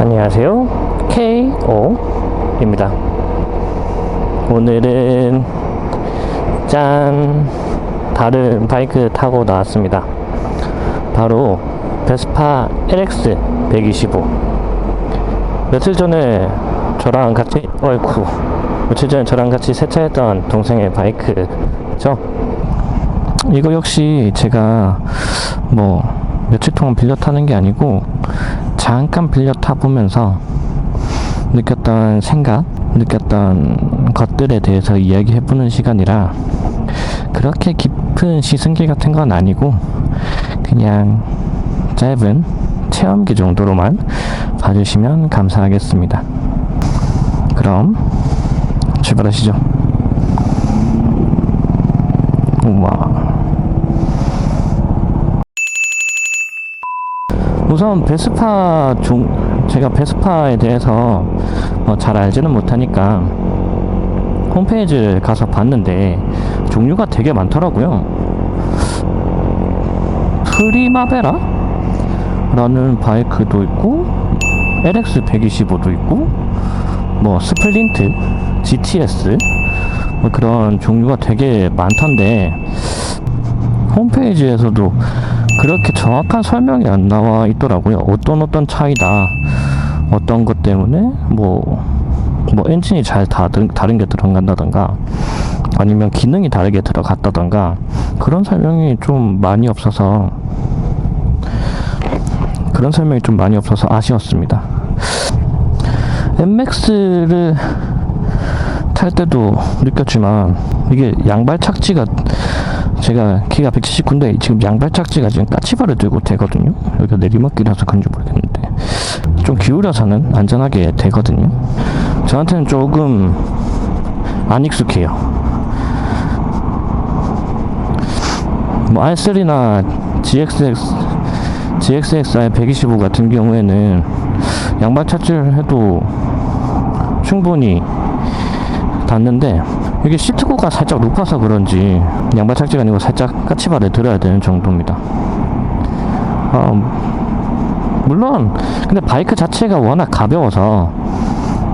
안녕하세요. KO입니다. 오늘은 짠! 다른 바이크 타고 나왔습니다. 바로 베스파 LX 125. 며칠 전에 저랑 같이, 어이쿠. 며칠 전에 저랑 같이 세차했던 동생의 바이크죠. 이거 역시 제가 뭐 며칠 동안 빌려 타는 게 아니고 잠깐 빌려 타보면서 느꼈던 생각, 느꼈던 것들에 대해서 이야기해보는 시간이라 그렇게 깊은 시승기 같은 건 아니고 그냥 짧은 체험기 정도로만 봐주시면 감사하겠습니다. 그럼 출발하시죠. 우와. 우선 베스파 종 제가 베스파에 대해서 어, 잘 알지는 못하니까 홈페이지를 가서 봤는데 종류가 되게 많더라고요. 프리마베라? 라는 바이크도 있고 LX 125도 있고 뭐 스플린트, GTS 뭐 그런 종류가 되게 많던데 홈페이지에서도 그렇게 정확한 설명이 안 나와 있더라고요. 어떤 어떤 차이다. 어떤 것 때문에 뭐, 뭐 엔진이 잘 다른, 다른 게 들어간다던가 아니면 기능이 다르게 들어갔다던가 그런 설명이 좀 많이 없어서 그런 설명이 좀 많이 없어서 아쉬웠습니다. MX를 탈 때도 느꼈지만 이게 양발 착지가 제가 키가 179인데 지금 양발 착지가 지금 까치발을 들고 되거든요. 여기가 내리막길이라서 그런지 모르겠는데 좀 기울여서는 안전하게 되거든요. 저한테는 조금 안 익숙해요. 뭐 R3나 GXX, GXXR 125 같은 경우에는 양발 착지를 해도 충분히 닿는데 이게 시트고가 살짝 높아서 그런지 양발 착지가 아니고 살짝 까치발을 들어야 되는 정도입니다. 어, 물론 근데 바이크 자체가 워낙 가벼워서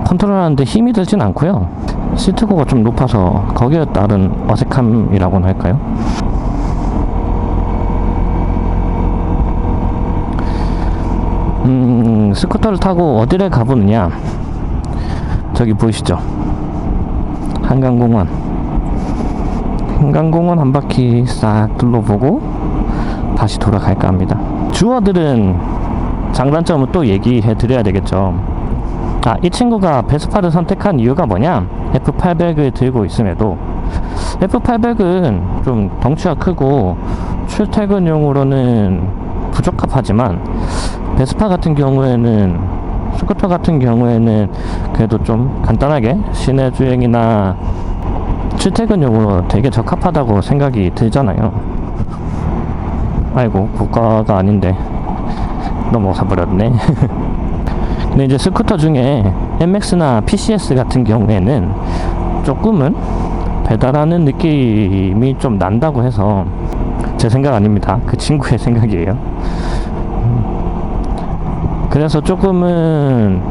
컨트롤하는데 힘이 들진 않고요. 시트고가 좀 높아서 거기에 따른 어색함이라고나 할까요? 음, 스쿠터를 타고 어디를 가보느냐? 저기 보이시죠? 한강공원. 한강공원 한 바퀴 싹 둘러보고 다시 돌아갈까 합니다. 주어들은 장단점을 또 얘기해 드려야 되겠죠. 아, 이 친구가 베스파를 선택한 이유가 뭐냐? F800을 들고 있음에도 F800은 좀 덩치가 크고 출퇴근용으로는 부적합하지만 베스파 같은 경우에는 스쿠터 같은 경우에는 그래도 좀 간단하게 시내 주행이나 출퇴근용으로 되게 적합하다고 생각이 들잖아요. 아이고 국가가 아닌데 넘어가 버렸네. 근데 이제 스쿠터 중에 MX나 PCS 같은 경우에는 조금은 배달하는 느낌이 좀 난다고 해서 제 생각 아닙니다. 그 친구의 생각이에요. 그래서 조금은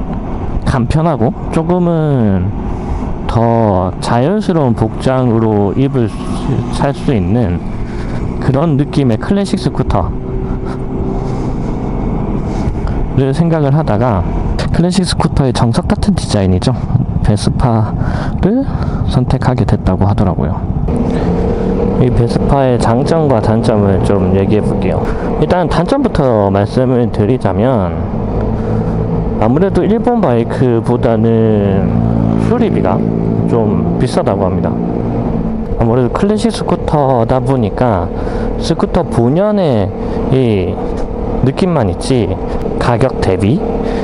간편하고 조금은 더 자연스러운 복장으로 입을 살 수 있는 그런 느낌의 클래식 스쿠터를 생각을 하다가 클래식 스쿠터의 정석 같은 디자인이죠. 베스파를 선택하게 됐다고 하더라고요. 이 베스파의 장점과 단점을 좀 얘기해 볼게요. 일단 단점부터 말씀을 드리자면 아무래도 일본 바이크보다는 수리비가 좀 비싸다고 합니다. 아무래도 클래식 스쿠터다 보니까 스쿠터 본연의 이 느낌만 있지 가격 대비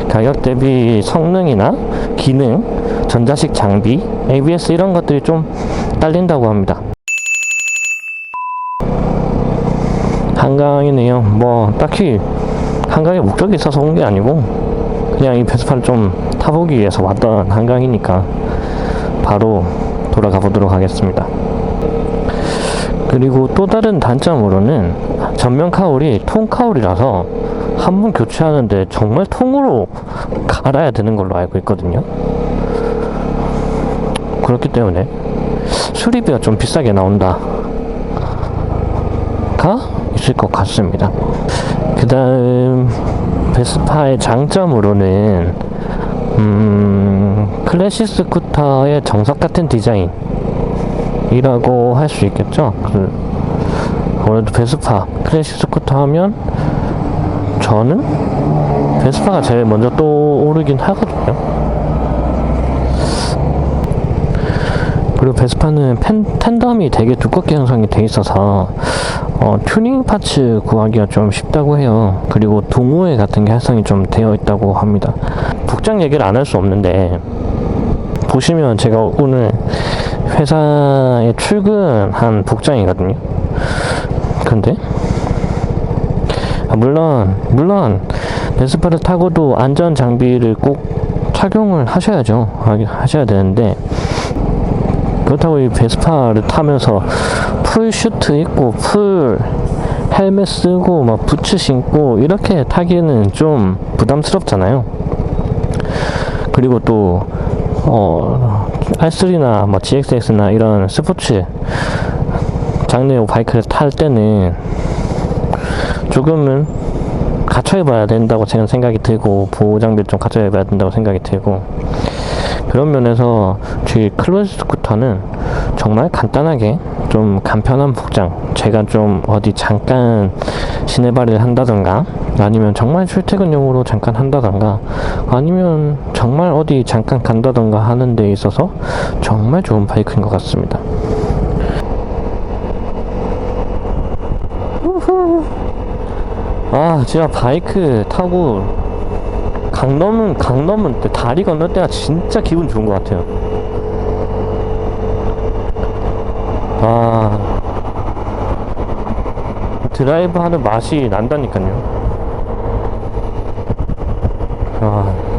가격 대비 성능이나 기능 전자식 장비 ABS 이런 것들이 좀 딸린다고 합니다. 한강이네요. 뭐 딱히 한강에 목적이 있어서 온 게 아니고 그냥 이 베스파를 좀 타보기 위해서 왔던 한강이니까 바로 돌아가 보도록 하겠습니다. 그리고 또 다른 단점으로는 전면 카울이 통 카울이라서 한 번 교체하는데 정말 통으로 갈아야 되는 걸로 알고 있거든요. 그렇기 때문에 수리비가 좀 비싸게 나온다 있을 것 같습니다. 그 다음, 베스파의 장점으로는, 음, 클래식 스쿠터의 정석 같은 디자인이라고 할 수 있겠죠. 그, 아무래도 베스파, 클래식 스쿠터 하면, 저는 베스파가 제일 먼저 떠오르긴 하거든요. 그리고 베스파는 펜, 텐덤이 되게 두껍게 형성이 돼 있어서 어, 튜닝 파츠 구하기가 좀 쉽다고 해요. 그리고 동호회 같은 게 활성이 좀 되어 있다고 합니다. 복장 얘기를 안 할 수 없는데 보시면 제가 오늘 회사에 출근한 복장이거든요. 근데 아, 물론 물론 베스파를 타고도 안전 장비를 꼭 착용을 하셔야죠. 하- 하셔야 되는데 그렇다고 이 베스파를 타면서 풀 슈트 입고 풀 헬멧 쓰고 막 부츠 신고 이렇게 타기에는 좀 부담스럽잖아요. 그리고 또 어, R3나 뭐 GXX나 이런 스포츠 장르의 바이크를 탈 때는 조금은 갖춰 입어야 된다고 저는 생각이 들고 보호 장비를 좀 갖춰 입어야 된다고 생각이 들고 그런 면에서 저희 클로즈 스쿠터는 정말 간단하게 좀 간편한 복장 제가 좀 어디 잠깐 시내발을 한다던가 아니면 정말 출퇴근용으로 잠깐 한다던가 아니면 정말 어디 잠깐 간다던가 하는 데 있어서 정말 좋은 바이크인 것 같습니다. 아 진짜 바이크 타고 강 넘은 강 넘은 때 다리 건널 때가 진짜 기분 좋은 것 같아요. 아 드라이브 하는 맛이 난다니까요. 아이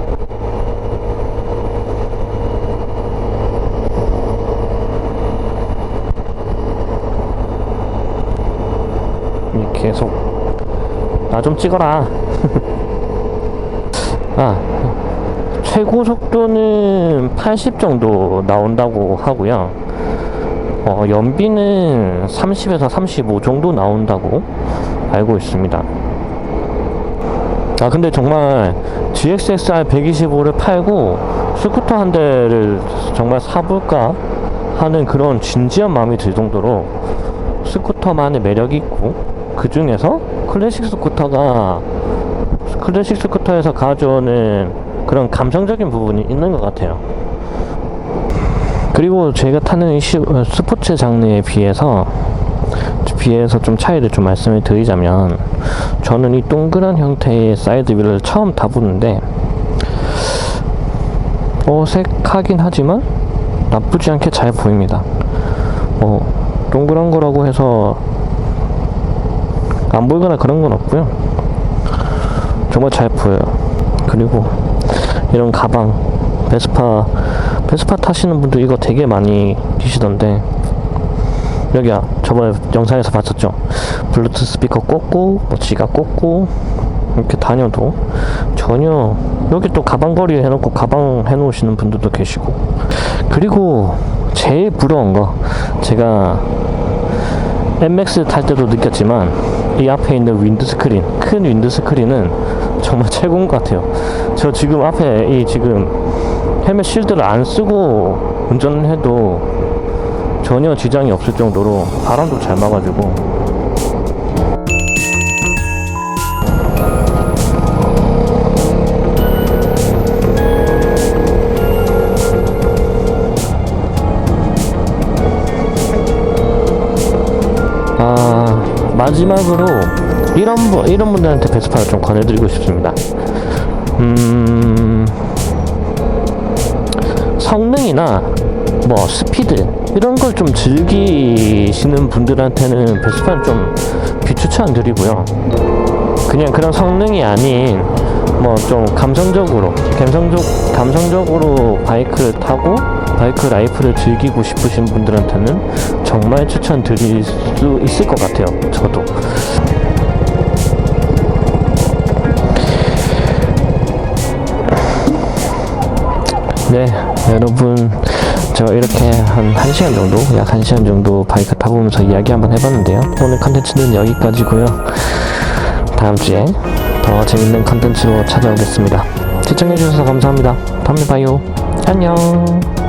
계속 나 좀 찍어라. 아, 최고 속도는 80 정도 나온다고 하고요. 어, 연비는 30에서 35 정도 나온다고 알고 있습니다. 아, 근데 정말 GXXR 125를 팔고 스쿠터 한 대를 정말 사볼까 하는 그런 진지한 마음이 들 정도로 스쿠터만의 매력이 있고 그 중에서 클래식 스쿠터가 클래식 스쿠터에서 가져오는 그런 감성적인 부분이 있는 것 같아요. 그리고 제가 타는 어, 스포츠 장르에 비해서 비해서 좀 차이를 좀 말씀을 드리자면 저는 이 동그란 형태의 사이드 휠을 처음 타보는데 어색하긴 하지만 나쁘지 않게 잘 보입니다. 뭐 동그란 거라고 해서 안 보이거나 그런 건 없고요. 정말 잘 보여요. 그리고 이런 가방, 베스파, 베스파 타시는 분들 이거 되게 많이 끼시던데. 여기야 저번에 영상에서 봤었죠. 블루투스 스피커 꽂고 뭐 지갑 꽂고 이렇게 다녀도 전혀 여기 또 가방 거리에 해놓고 가방 해놓으시는 분들도 계시고. 그리고 제일 부러운 거 제가 MX 탈 때도 느꼈지만 이 앞에 있는 윈드 스크린 큰 윈드 스크린은 정말 최고인 것 같아요. 저 지금 앞에 이 지금 헬멧 실드를 안 쓰고 운전을 해도 전혀 지장이 없을 정도로 바람도 잘 막아주고 아 마지막으로 이런 분 이런 분들한테 베스파를 좀 권해드리고 싶습니다. 음 성능이나 뭐 스피드 이런 걸 좀 즐기시는 분들한테는 베스파는 좀 비추천드리고요. 그냥 그런 성능이 아닌 뭐 좀 감성적으로 감성적 감성적으로 바이크를 타고 바이크 라이프를 즐기고 싶으신 분들한테는 정말 추천드릴 수 있을 것 같아요. 저도. 네, 여러분 제가 이렇게 한 1시간 정도, 약 1시간 정도 바이크 타보면서 이야기 한번 해봤는데요. 오늘 컨텐츠는 여기까지고요. 다음 주에 더 재밌는 컨텐츠로 찾아오겠습니다. 시청해주셔서 감사합니다. 다음에 봐요. 안녕.